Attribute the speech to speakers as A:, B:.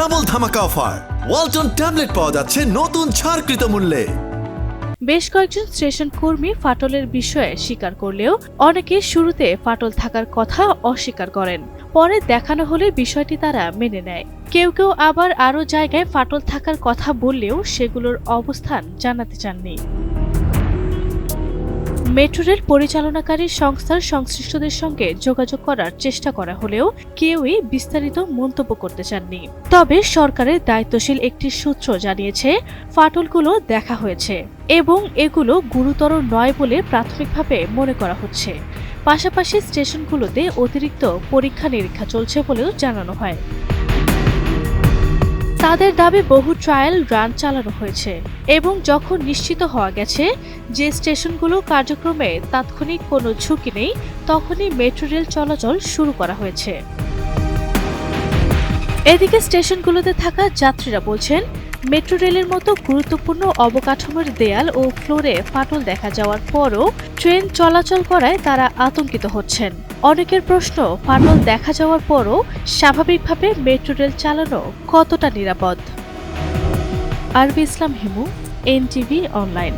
A: Double ধামাকা offer. Walton tablet পাওয়া যাচ্ছে নতুন ছাড়কৃত মূল্যে।
B: বেশ কয়েকজন স্টেশন কর্মী ফাটলের বিষয়ে স্বীকার করলেও অনেকে শুরুতে ফাটল থাকার কথা অস্বীকার করেন। পরে দেখানো হলে বিষয়টি তারা মেনে নেয়। কেউ কেউ আবার আরও জায়গায় ফাটল থাকার কথা বললেও সেগুলোর অবস্থান জানাতে চাননি। মেট্রো রেল পরিচালনাকারী সংস্থার সংশ্লিষ্টদের সঙ্গে যোগাযোগ করার চেষ্টা করা হলেও কেউই বিস্তারিত মন্তব্য করতে চাননি। তবে সরকারের দায়িত্বশীল একটি সূত্র জানিয়েছে, ফাটলগুলো দেখা হয়েছে এবং এগুলো গুরুতর নয় বলে প্রাথমিকভাবে মনে করা হচ্ছে। পাশাপাশি স্টেশনগুলোতে অতিরিক্ত পরীক্ষা নিরীক্ষা চলছে বলেও জানানো হয়। তাদের দাবি বহু ট্রায়াল রান চালানো হয়েছে এবং যখন নিশ্চিত হওয়া গেছে যে স্টেশনগুলো কার্যক্রমে তাৎক্ষণিক কোনো ঝুঁকি নেই, তখনই মেট্রো রেল চলাচল শুরু করা হয়েছে। এদিকে স্টেশনগুলোতে থাকা যাত্রীরা বলছেন, মেট্রো রেলের মতো গুরুত্বপূর্ণ অবকাঠামোর দেয়াল ও ফ্লোরে ফাটল দেখা যাওয়ার পরও ট্রেন চলাচল করায় তারা আতঙ্কিত হচ্ছেন। অনেকের প্রশ্ন, ফাটল দেখা যাওয়ার পরও স্বাভাবিকভাবে মেট্রো রেল চালানো কতটা নিরাপদ? আরবি ইসলাম হিমু, এনটিভি অনলাইন।